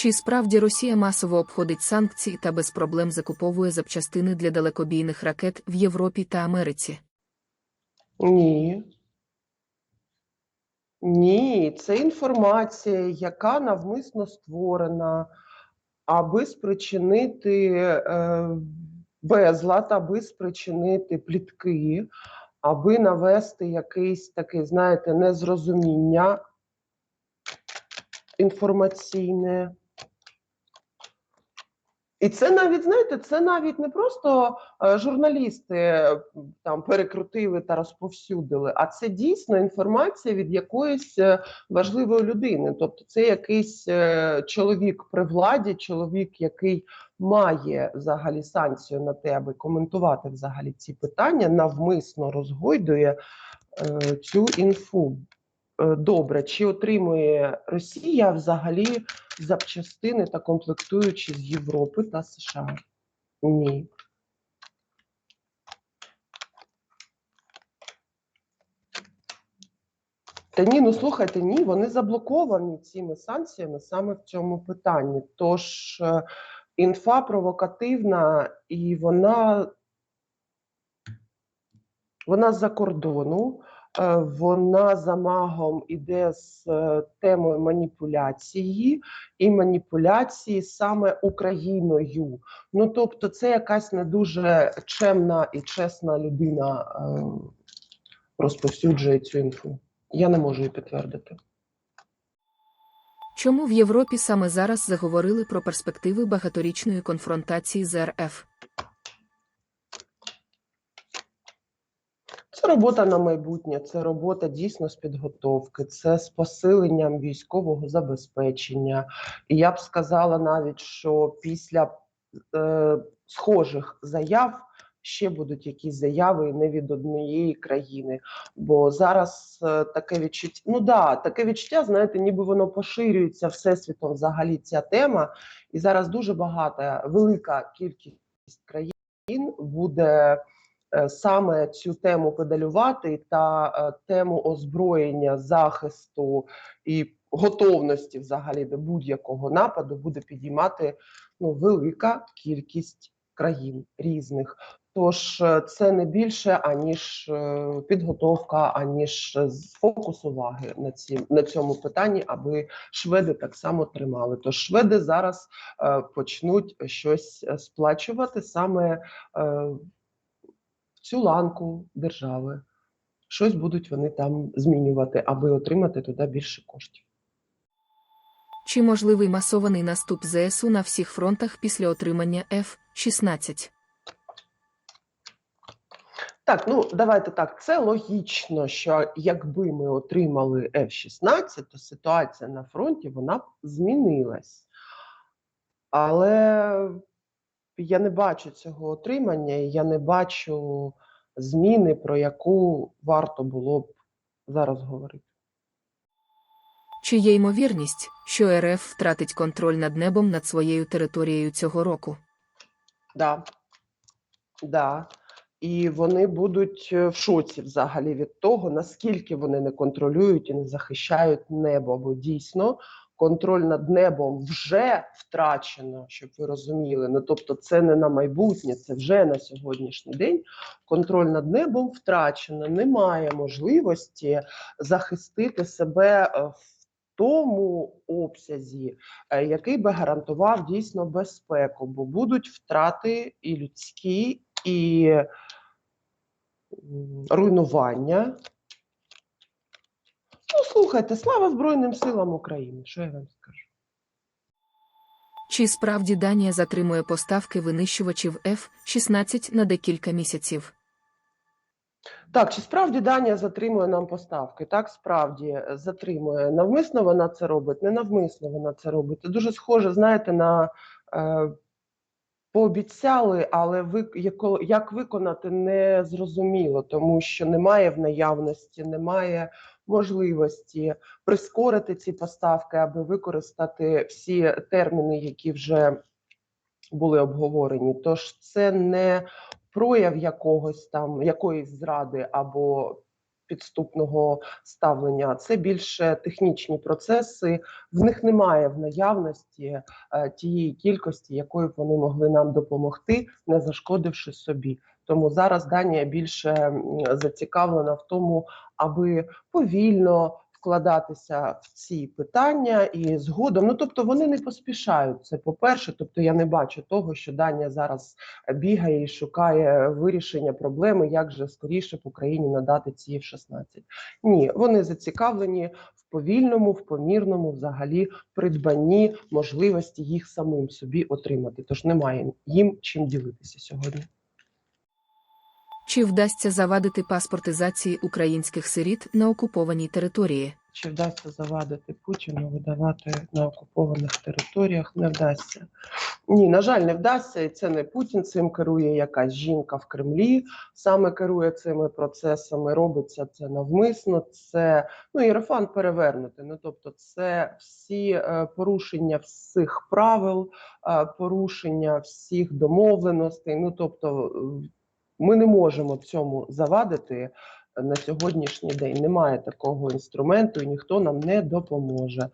Чи справді Росія масово обходить санкції та без проблем закуповує запчастини для далекобійних ракет в Європі та Америці? Ні. Ні, це інформація, яка навмисно створена, аби спричинити е, безлад, аби спричинити плітки, аби навести якесь таке, знаєте, незрозуміння інформаційне. І це навіть, знаєте, це навіть не просто е, журналісти е, там перекрутили та розповсюдили, а це дійсно інформація від якоїсь е, важливої людини. Тобто, це якийсь чоловік при владі, чоловік, який має взагалі санкцію на те, аби коментувати взагалі ці питання, навмисно розгойдує цю інфу. Е, Добре, чи отримує Росія взагалі запчастини та комплектуючі з Європи та США? Ні. Та ні, ну слухайте, ні, вони заблоковані цими санкціями саме в цьому питанні. Тож е, інфа провокативна і вона, вона з-за кордону. Е, Вона за магом іде з е, темою маніпуляції і маніпуляції саме Україною. Ну тобто, це якась не дуже чемна і чесна людина е, розповсюджує цю інфу. Я не можу її підтвердити. Чому в Європі саме зараз заговорили про перспективи багаторічної конфронтації з РФ? Це робота на майбутнє, це робота дійсно з підготовки, це з посиленням військового забезпечення. І я б сказала навіть, що після е, схожих заяв ще будуть якісь заяви не від однієї країни. Бо зараз е, таке відчуття, ну да, таке відчуття, знаєте, ніби воно поширюється всесвітом взагалі ця тема. І зараз дуже багата, велика кількість країн буде саме цю тему педалювати та е, тему озброєння, захисту і готовності взагалі до будь-якого нападу буде підіймати ну, велика кількість країн різних. Тож е, це не більше аніж е, підготовка, аніж е, фокус уваги на ці на цьому питанні, аби шведи так само тримали. Тож шведи зараз е, почнуть щось е, сплачувати саме е, в цю ланку держави. Щось будуть вони там змінювати, аби отримати туди більше коштів. Чи можливий масований наступ ЗСУ на всіх фронтах після отримання F-16? Так, ну давайте так. Це логічно, що якби ми отримали F-16, то ситуація на фронті вона б змінилась. Але я не бачу цього отримання, я не бачу зміни, про яку варто було б зараз говорити. Чи є ймовірність, що РФ втратить контроль над небом над своєю територією цього року? Да. Да. І вони будуть е, в шоці взагалі від того, наскільки вони не контролюють і не захищають небо. Бо дійсно контроль над небом вже втрачено, щоб ви розуміли. Ну тобто, це не на майбутнє, це вже на сьогоднішній день. Контроль над небом втрачено. Немає можливості захистити себе е, в тому обсязі, е, який би гарантував дійсно безпеку, бо будуть втрати і людські, і руйнування. Ну, слухайте, слава Збройним силам України, що я вам скажу. Чи справді Данія затримує поставки винищувачів F-16 на декілька місяців? Так, чи справді Данія затримує нам поставки? Так, справді е, затримує. Навмисно вона це робить, не навмисно вона це робить. Це дуже схоже, знаєте, на е, пообіцяли, але ви, як виконати не зрозуміло, тому що немає в наявності, немає можливості прискорити ці поставки, аби використати всі терміни, які вже були обговорені. Тож це не прояв якогось там якоїсь зради або підступного ставлення. Це більше технічні процеси. В них немає в наявності е, тієї кількості, якою вони могли нам допомогти, не зашкодивши собі. Тому зараз Данія більше зацікавлена в тому, аби повільно вкладатися в ці питання і згодом. Ну тобто вони не поспішають. Це по-перше. Тобто я не бачу того, що Данія зараз бігає і шукає вирішення проблеми, як же скоріше в Україні надати ці F-16. Ні, вони зацікавлені в повільному, в помірному, взагалі придбанні можливості їх самим собі отримати. Тож немає їм чим ділитися сьогодні. Чи вдасться завадити паспортизації українських сиріт на окупованій території? Чи вдасться завадити Путіну видавати на окупованих територіях? Не вдасться. Ні, на жаль, не вдасться, і це не Путін. Цим керує якась жінка в Кремлі, саме керує цими процесами. Робиться це навмисно. Це ну Єрофан перевернути. Ну тобто, це всі е, порушення всіх правил, е, порушення всіх домовленостей. Ну тобто, ми не можемо цьому завадити на сьогоднішній день немає такого інструменту, і ніхто нам не допоможе,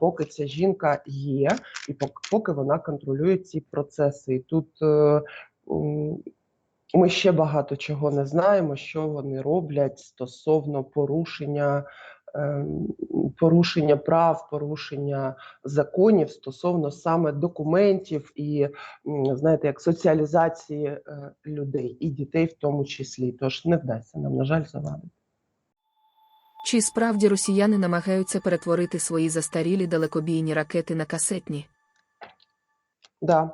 поки ця жінка є, і пок- поки вона контролює ці процеси. І тут е, ми ще багато чого не знаємо, що вони роблять стосовно порушення. Ем, Порушення прав, порушення законів стосовно саме документів і знаєте, як соціалізації е, людей і дітей в тому числі. Тож не вдасться нам, на жаль, завадити. Чи справді росіяни намагаються перетворити свої застарілі далекобійні ракети на касетні? Да.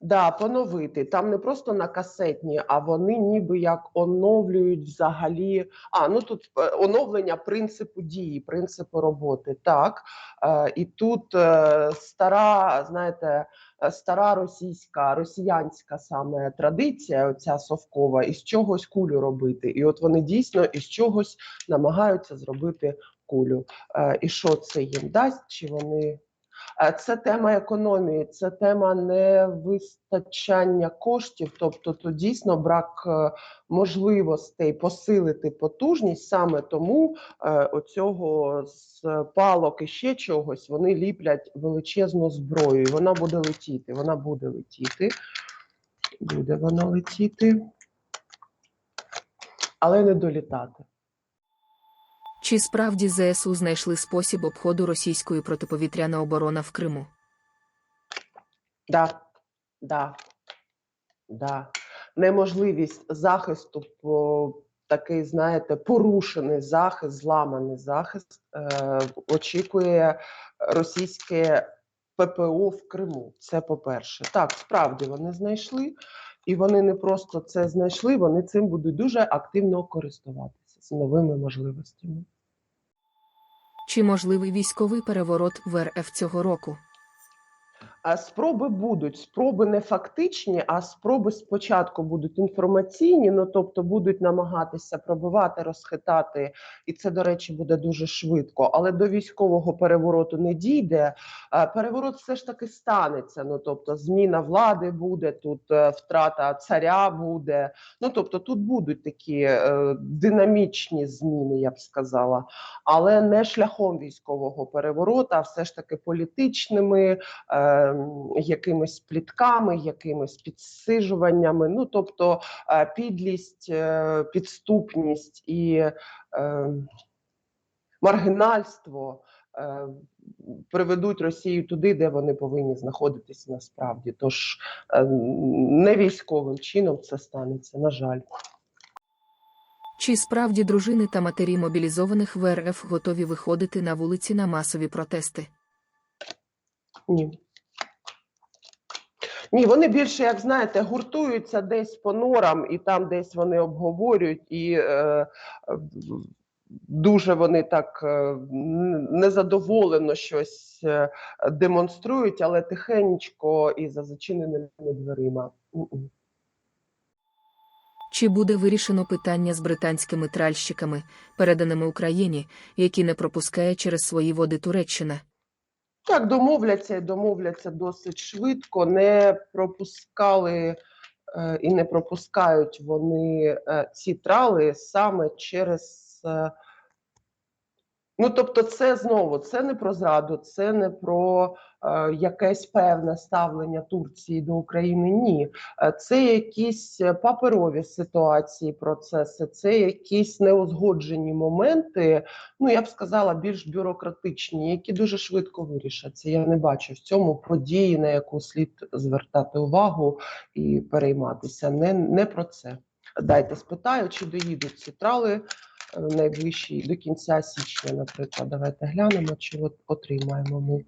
Да, поновити. Там не просто на касетні, а вони ніби як оновлюють взагалі. А, ну тут е, оновлення принципу дії, принципу роботи. Так. Е, і тут е, стара, знаєте, е, стара російська, росіянська саме традиція, оця совкова, із чогось кулю робити. І от вони дійсно із чогось намагаються зробити кулю. Е, і що це їм дасть? Чи вони Це тема економії, це тема невистачання коштів. Тобто, то дійсно брак е, можливостей посилити потужність. Саме тому е, оцього з палок і ще чогось вони ліплять величезну зброю. І вона буде летіти. Вона буде летіти. Буде вона летіти, але не долітати. Чи справді ЗСУ знайшли спосіб обходу російської протиповітряної оборони в Криму? Да, да, да. Неможливість захисту по такий, знаєте, порушений захист, зламаний захист е, очікує російське ППО в Криму. Це по-перше. Так, справді вони знайшли, і вони не просто це знайшли, вони цим будуть дуже активно користуватися з новими можливостями. Чи можливий військовий переворот в РФ цього року? Спроби будуть, спроби не фактичні, а спроби спочатку будуть інформаційні, ну тобто будуть намагатися пробивати, розхитати, і це, до речі, буде дуже швидко. Але до військового перевороту не дійде. Переворот все ж таки станеться. Ну тобто, зміна влади буде тут, е, втрата царя буде. Ну тобто, тут будуть такі е, динамічні зміни, я б сказала, але не шляхом військового перевороту, а все ж таки політичними е, якимись плітками, якимись підсижуваннями. Ну тобто е, підлість, е, підступність і е, маргінальство. Приведуть Росію туди, де вони повинні знаходитися насправді. Тож не військовим чином це станеться, на жаль. Чи справді дружини та матері мобілізованих в РФ готові виходити на вулиці на масові протести? Ні. Ні, вони більше, як знаєте, гуртуються десь по норам, і там десь вони обговорюють, і е, е, дуже вони так е, незадоволено щось е, демонструють, але тихенько і за зачиненими дверима. Чи буде вирішено питання з британськими тральщиками, переданими Україні, які не пропускає через свої води Туреччина? Так, домовляться і домовляться досить швидко. Не пропускали е, і не пропускають вони е, ці трали саме через. Ну, тобто, це знову це не про зраду, це не про е, якесь певне ставлення Турції до України. Ні, Е, це якісь е, паперові ситуації, процеси, це якісь неузгоджені моменти. Ну я б сказала, більш бюрократичні, які дуже швидко вирішаться. Я не бачу в цьому події, на яку слід звертати увагу і перейматися. Не, не про це. Дайте спитаю, чи доїдуть ці трали найближчі до кінця січня, наприклад. Давайте глянемо, чи от отримаємо ми.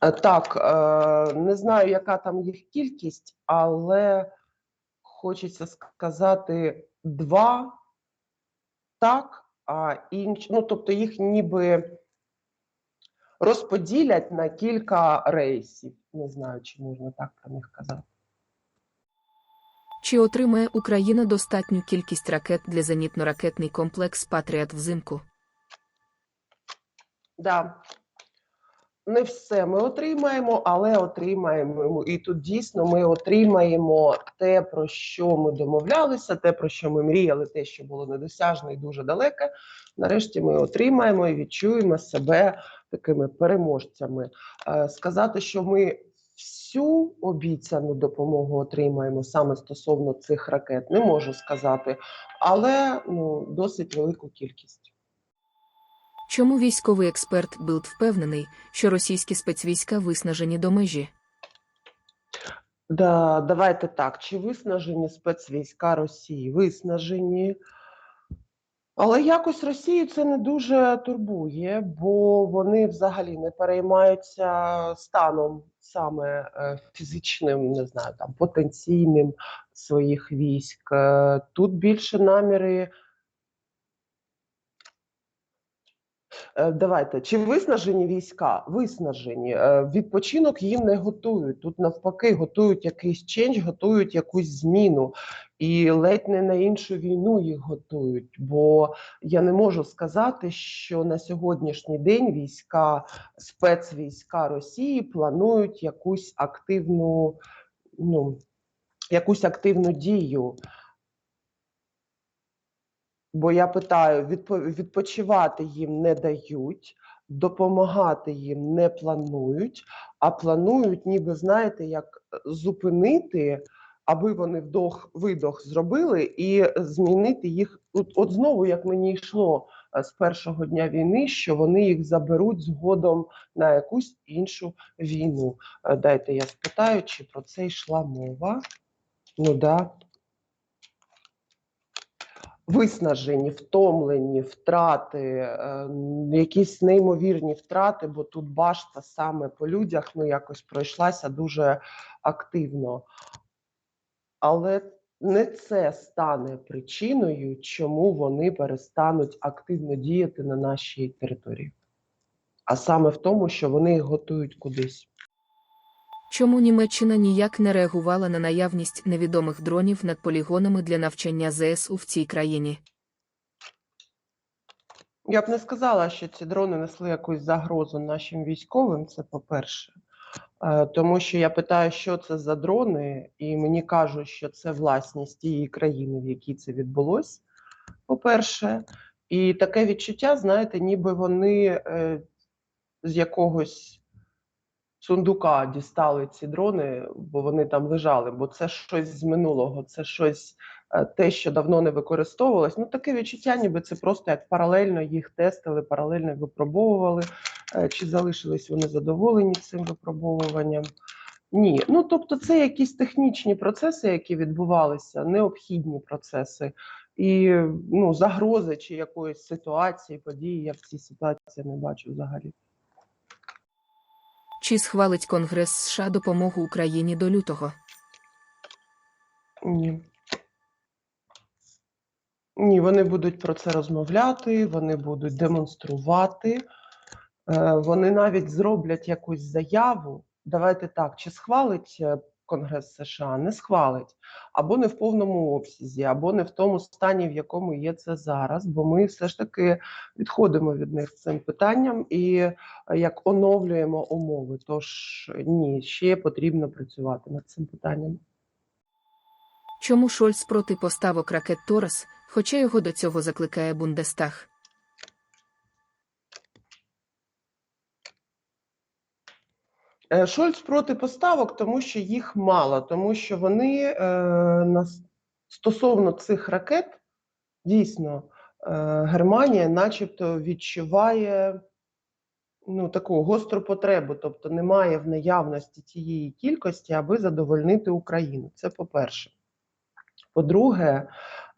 Е, Так, е, не знаю, яка там їх кількість, але хочеться сказати два так, а інші, ну тобто їх ніби розподілять на кілька рейсів. Не знаю, чи можна так про них казати. Чи отримає Україна достатню кількість ракет для зенітно-ракетний комплекс Патріот взимку? Да. Не все ми отримаємо, але отримаємо. І тут дійсно ми отримаємо те, про що ми домовлялися, те, про що ми мріяли, те, що було недосяжне і дуже далеке. Нарешті ми отримаємо і відчуємо себе такими переможцями. Е, Сказати, що ми всю обіцяну допомогу отримаємо саме стосовно цих ракет, не можу сказати, але ну, досить велику кількість. Чому військовий експерт Білд впевнений, що російські спецвійська виснажені до межі? Да, давайте так. Чи виснажені спецвійська Росії? Виснажені. Але якось Росію це не дуже турбує, бо вони взагалі не переймаються станом саме е, фізичним, не знаю, там потенційним своїх військ. Е, Тут більше наміри. Е, Давайте, чи виснажені війська? Виснажені. Е, Відпочинок їм не готують. Тут навпаки готують якийсь ченж, готують якусь зміну. І ледь не на іншу війну їх готують. Бо я не можу сказати, що на сьогоднішній день війська, спецвійська Росії планують якусь активну, ну, якусь активну дію. Бо я питаю, відпо- відпочивати їм не дають, допомагати їм не планують, а планують, ніби знаєте, як е, зупинити, аби вони вдох видох зробили, і змінити їх. От, от знову, як мені йшло е, з першого дня війни, що вони їх заберуть згодом на якусь іншу війну. Е, Дайте я спитаю, чи про це йшла мова. Ну да. Виснажені, втомлені, втрати, е, якісь неймовірні втрати, бо тут башта саме по людях ну якось пройшлася дуже активно. Але не це стане причиною, чому вони перестануть активно діяти на нашій території, а саме в тому, що вони їх готують кудись. Чому Німеччина ніяк не реагувала на наявність невідомих дронів над полігонами для навчання ЗСУ в цій країні? Я б не сказала, що ці дрони несли якусь загрозу нашим військовим. Це по-перше. Е, Тому що я питаю, що це за дрони, і мені кажуть, що це власність тієї країни, в якій це відбулось. По-перше, і таке відчуття, знаєте, ніби вони е, з якогось сундука дістали ці дрони, бо вони там лежали, бо це щось з минулого, це щось е, те, що давно не використовувалось. Ну таке відчуття, ніби це просто як паралельно їх тестили, паралельно випробовували. Е, Чи залишились вони задоволені цим випробовуванням? Ні, ну тобто, це якісь технічні процеси, які відбувалися, необхідні процеси, і ну загрози чи якоїсь ситуації, події я в цій ситуації не бачу взагалі. Чи схвалить Конгрес США допомогу Україні до лютого? Ні. Ні, вони будуть про це розмовляти, вони будуть демонструвати, е, вони навіть зроблять якусь заяву. Давайте так, чи схвалить е, Конгрес США не схвалить або не в повному обсязі, або не в тому стані, в якому є це зараз. Бо ми все ж таки відходимо від них цим питанням і е, як оновлюємо умови. Тож ні, ще потрібно працювати над цим питанням. Чому Шольц проти поставок ракет Торес, хоча його до цього закликає Бундестаг? Шольц проти поставок, тому що їх мало, тому що вони е, стосовно цих ракет дійсно е, Германія, начебто, відчуває ну, таку гостру потребу, тобто немає в наявності тієї кількості, аби задовольнити Україну. Це по-перше. По-друге,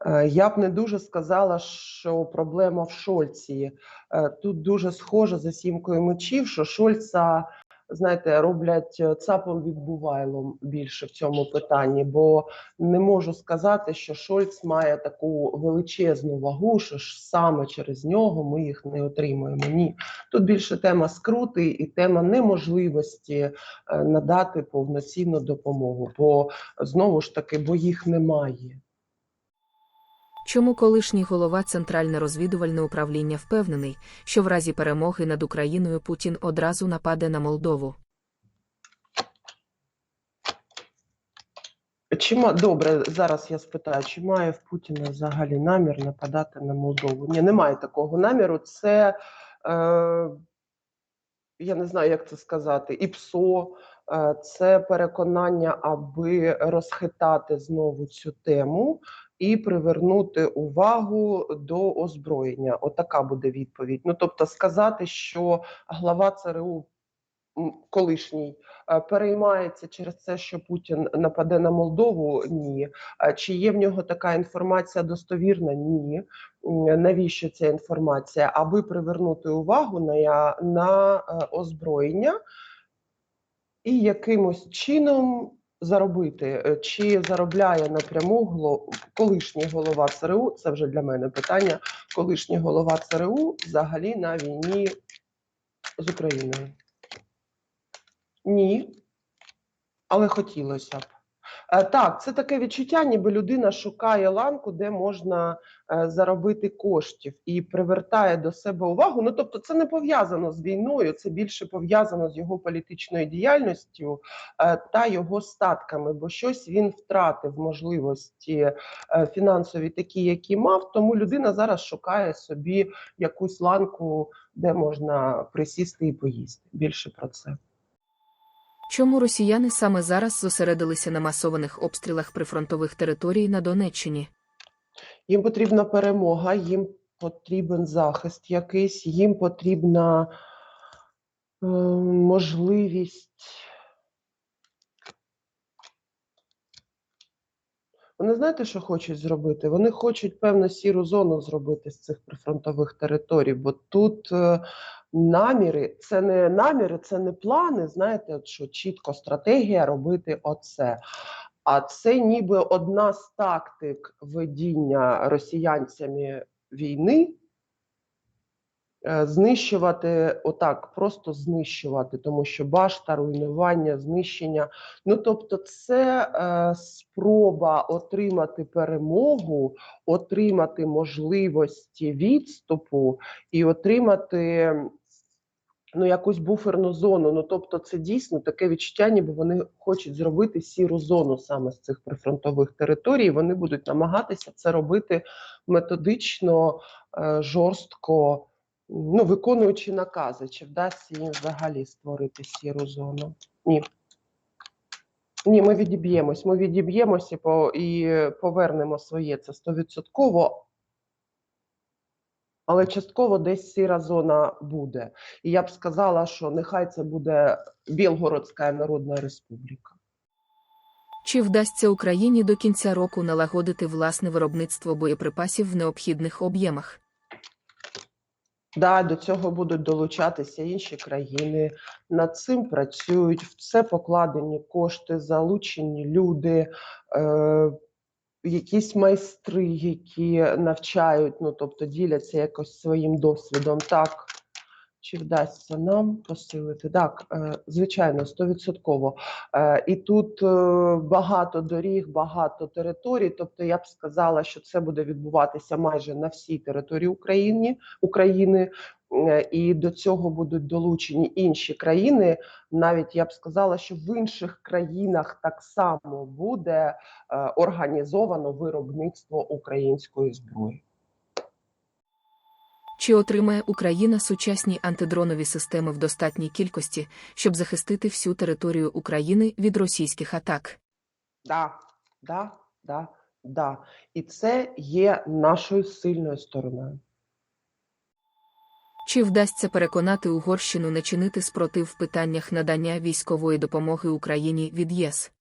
е, я б не дуже сказала, що проблема в Шольці. Е, Тут дуже схоже за сімкою мечів, що Шольца, знаєте, роблять е, цапом відбувайлом більше в цьому питанні, бо не можу сказати, що Шольц має таку величезну вагу, що ж саме через нього ми їх не отримуємо. Ні, тут більше тема скрути і тема неможливості е, надати повноцінну допомогу. Бо знову ж таки, бо їх немає. Чому колишній голова Центральне розвідувальне управління впевнений, що в разі перемоги над Україною Путін одразу нападе на Молдову? Чи ма добре зараз я спитаю, чи має в Путіна взагалі намір нападати на Молдову? Ні, немає такого наміру. Це е, я не знаю, як це сказати, і ПСО. Е, це переконання, аби розхитати знову цю тему і привернути увагу до озброєння. Отака буде відповідь. Ну тобто, сказати, що глава ЦРУ колишній е, переймається через це, що Путін нападе на Молдову. Ні. Чи є в нього така інформація достовірна? Ні. Навіщо ця інформація? Аби привернути увагу на, на е, озброєння і якимось чином заробити. Е, Чи заробляє напряму колишній голова ЦРУ? Це вже для мене питання. Колишній голова ЦРУ взагалі на війні з Україною. Ні, але хотілося б. Е, Так, це таке відчуття, ніби людина шукає ланку, де можна е, заробити коштів і привертає до себе увагу. Ну тобто, це не пов'язано з війною, це більше пов'язано з його політичною діяльністю е, та його статками, бо щось він втратив можливості фінансові, такі, які мав. Тому людина зараз шукає собі якусь ланку, де можна присісти і поїсти. Більше про це. Чому росіяни саме зараз зосередилися на масованих обстрілах прифронтових територій на Донеччині? Їм потрібна перемога, їм потрібен захист якийсь, їм потрібна е, можливість. Вони знаєте, що хочуть зробити? Вони хочуть певну сіру зону зробити з цих прифронтових територій, бо тут е, наміри, це не наміри, це не плани. Знаєте, що чітко стратегія робити оце. А це ніби одна з тактик ведіння росіянцями війни. Е, Знищувати отак, просто знищувати, тому що башта, руйнування, знищення. Ну тобто, це е, спроба отримати перемогу, отримати можливості відступу і отримати ну, якусь буферну зону. Ну тобто, це дійсно таке відчуття, ніби вони хочуть зробити сіру зону саме з цих прифронтових територій. Вони будуть намагатися це робити методично, е, жорстко, ну, виконуючи накази. Чи вдасться їм взагалі створити сіру зону? Ні. Ні, ми відіб'ємось. Ми відіб'ємося по, і повернемо своє. Це стовідсотково. Але частково десь сіра зона буде. І я б сказала, що нехай це буде Білгородська Народна Республіка. Чи вдасться Україні до кінця року налагодити власне виробництво боєприпасів в необхідних об'ємах? Да, до цього будуть долучатися інші країни. Над цим працюють. В це покладені кошти, залучені люди, е, якісь майстри, які навчають, ну тобто діляться якось своїм досвідом. Так, Чи вдасться нам посилити? Так, е, звичайно, стовідсотково. Е, І тут е, багато доріг, багато територій. Тобто, я б сказала, що це буде відбуватися майже на всій території України. України. І до цього будуть долучені інші країни. Навіть я б сказала, що в інших країнах так само буде організовано виробництво української зброї. Чи отримає Україна сучасні антидронові системи в достатній кількості, щоб захистити всю територію України від російських атак? Да, да, да, да. І це є нашою сильною стороною. Чи вдасться переконати Угорщину не чинити спротив в питаннях надання військової допомоги Україні від ЄС?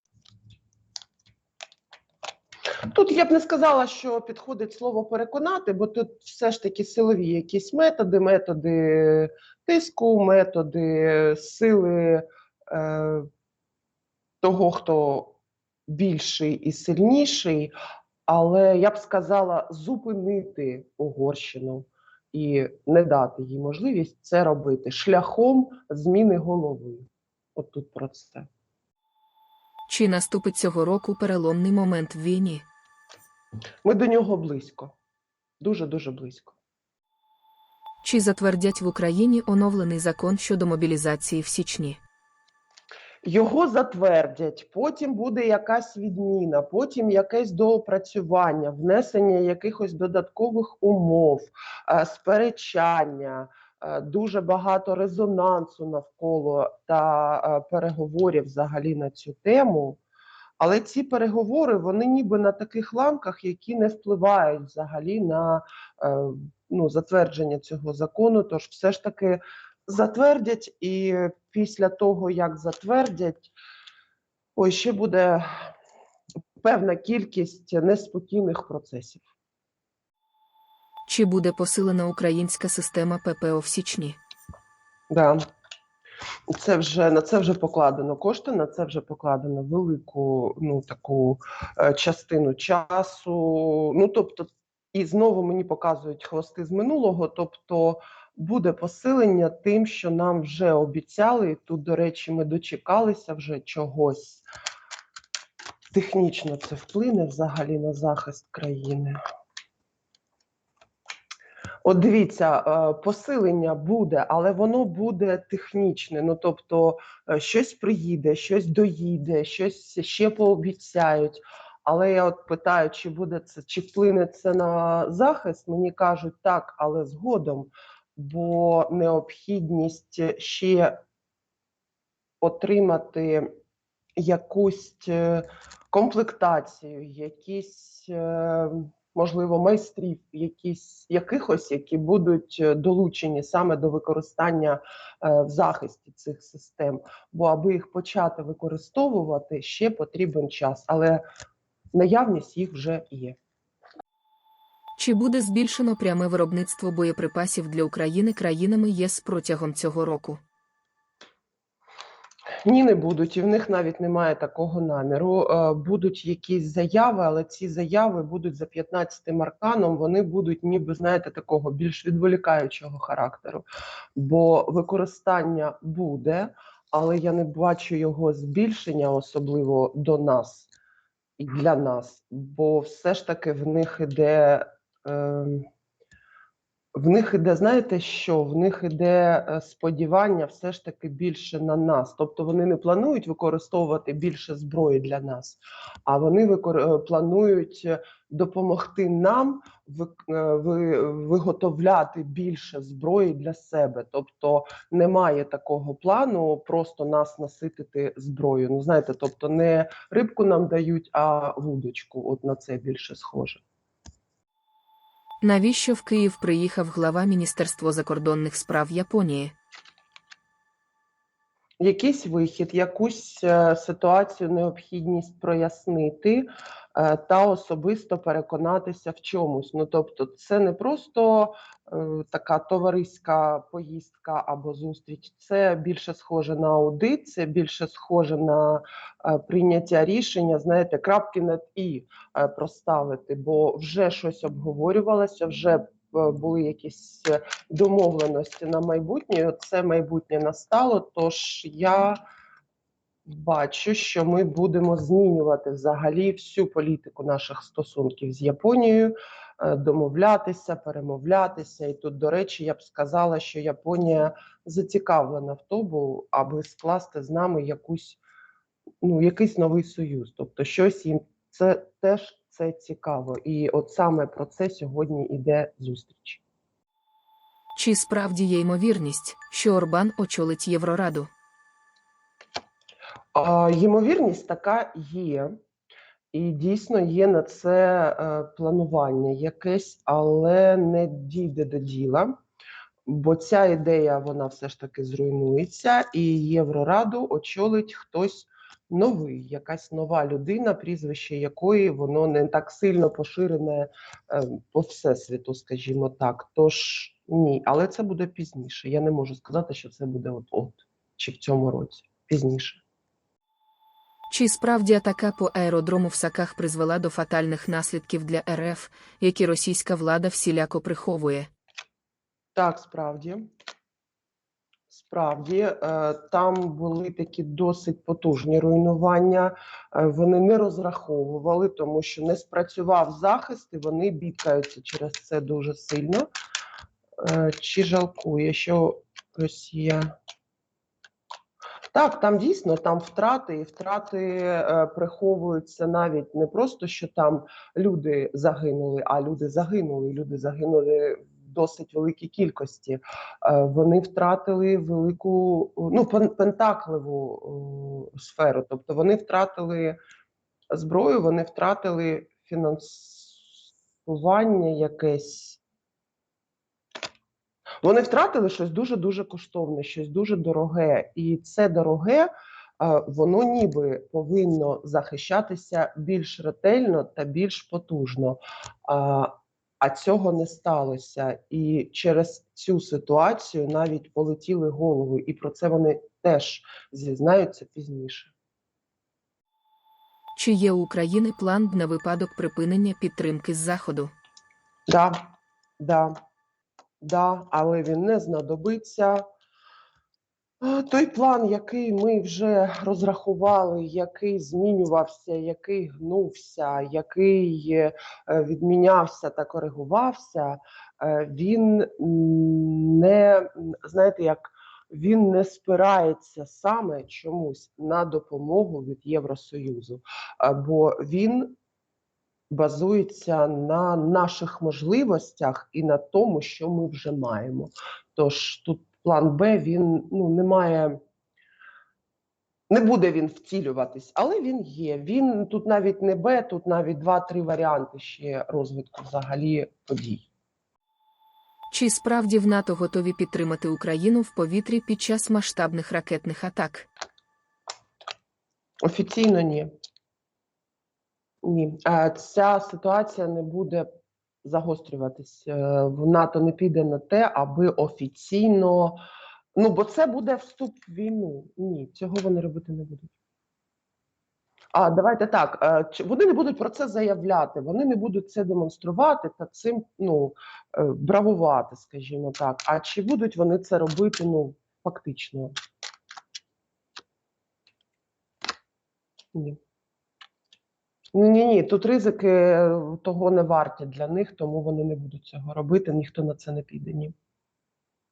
Тут я б не сказала, що підходить слово переконати, бо тут все ж таки силові якісь методи, методи тиску, методи сили е, того, хто більший і сильніший. Але я б сказала зупинити Угорщину і не дати їй можливість це робити шляхом зміни голови. От тут про це. Чи наступить цього року переломний момент в війні? Ми до нього близько, дуже дуже близько. Чи затвердять в Україні оновлений закон щодо мобілізації в січні? Його затвердять, потім буде якась відміна, потім якесь доопрацювання, внесення якихось додаткових умов, е, сперечання, е, дуже багато резонансу навколо та е, переговорів взагалі на цю тему. Але ці переговори вони ніби на таких ланках, які не впливають взагалі на е, ну, затвердження цього закону. Тож все ж таки затвердять, і після того, як затвердять, ой, ще буде певна кількість неспокійних процесів. Чи буде посилена українська система ППО в січні? Да. Це вже на це вже покладено кошти, на це вже покладено велику ну таку е, частину часу. Ну тобто, і знову мені показують хвости з минулого. Тобто буде посилення тим, що нам вже обіцяли. Тут, до речі, ми дочекалися вже чогось. Технічно це вплине взагалі на захист країни. От дивіться, е, посилення буде, але воно буде технічне. Ну тобто, е, щось приїде, щось доїде, щось ще пообіцяють. Але я от питаю, чи буде це, чи вплине це на захист? Мені кажуть так, але згодом, бо необхідність ще отримати якусь е, комплектацію, якісь. Можливо, майстрів, якісь якихось, які будуть е, долучені саме до використання е, в захисті цих систем. Бо аби їх почати використовувати, ще потрібен час, але наявність їх вже є. Чи буде збільшено пряме виробництво боєприпасів для України країнами ЄС протягом цього року? Ні, не будуть, і в них навіть немає такого наміру. Е, Будуть якісь заяви, але ці заяви будуть за 15 арканом. Вони будуть, ніби знаєте, такого більш відволікаючого характеру. Бо використання буде, але я не бачу його збільшення, особливо до нас і для нас. Бо все ж таки в них іде. Е, в них іде, знаєте що? В них іде е, сподівання все ж таки більше на нас. Тобто вони не планують використовувати більше зброї для нас, а вони викор... е, планують е, допомогти нам ви... ви... виготовляти більше зброї для себе. Тобто немає такого плану просто нас наситити зброєю. Ну знаєте, тобто не рибку нам дають, а вудочку. От на це більше схоже. Навіщо в Київ приїхав глава Міністерства закордонних справ Японії? Якийсь вихід, якусь е, ситуацію, необхідність прояснити е, та особисто переконатися в чомусь. Ну тобто, це не просто е, така товариська поїздка або зустріч, це більше схоже на аудит, це більше схоже на прийняття рішення. Знаєте, крапки над і проставити, бо вже щось обговорювалося, вже були якісь е, домовленості на майбутнє. Це майбутнє настало. Тож я бачу, що ми будемо змінювати взагалі всю політику наших стосунків з Японією, е, домовлятися, перемовлятися. І тут, до речі, я б сказала, що Японія зацікавлена в тому, аби скласти з нами якусь ну, якийсь новий союз. Тобто, щось їм це теж це цікаво. І от саме про це сьогодні іде зустріч. Чи справді є ймовірність, що Орбан очолить Єврораду? А, ймовірність така є, і дійсно є на це е, планування якесь, але не дійде до діла. Бо ця ідея вона все ж таки зруйнується, і Єврораду очолить хтось новий, якась нова людина, прізвище якої воно не так сильно поширене е, по всесвіту, скажімо так. Тож ні, але це буде пізніше. Я не можу сказати, що це буде от-от чи в цьому році. Пізніше. Чи справді атака по аеродрому в Саках призвела до фатальних наслідків для РФ, які російська влада всіляко приховує? Так, справді. Справді, е, там були такі досить потужні руйнування. Е, Вони не розраховували, тому що не спрацював захист, і вони бідкаються через це дуже сильно. Е, Чи жалкує, що Росія. Так, там дійсно там втрати, і втрати приховуються навіть не просто, що там люди загинули, а люди загинули. Люди загинули досить великій кількості. Е, Вони втратили велику ну пен- пентакливу сферу. Тобто вони втратили зброю, вони втратили фінансування якесь. Вони втратили щось дуже дуже коштовне, щось дуже дороге, і це дороге. е, Воно ніби повинно захищатися більш ретельно та більш потужно. А, цього не сталося. І через цю ситуацію навіть полетіли голови, і про це вони теж зізнаються пізніше. Чи є у України план на випадок припинення підтримки з Заходу? Да, да, да, але він не знадобиться. А, Той план, який ми вже розрахували, який змінювався, який гнувся, який е, відмінявся та коригувався, е, він не знаєте, як він не спирається саме чомусь на допомогу від Євросоюзу, бо він базується на наших можливостях і на тому, що ми вже маємо. Тож тут план Б він ну не має. Не буде він втілюватись, але він є. Він тут навіть не Б, тут навіть два-три варіанти ще розвитку взагалі подій. Чи справді в НАТО готові підтримати Україну в повітрі під час масштабних ракетних атак? Офіційно ні. Ні. Ця ситуація не буде загострюватись. Е, В НАТО не піде на те, аби офіційно. Ну, бо це буде вступ в війну. Ні, цього вони робити не будуть. А давайте так. е, Вони не будуть про це заявляти, вони не будуть це демонструвати та цим ну, е, бравувати, скажімо так. А чи будуть вони це робити ну, фактично? Ні. Ні, ні, тут ризики е, того не варті для них, тому вони не будуть цього робити, ніхто на це не піде. Ні.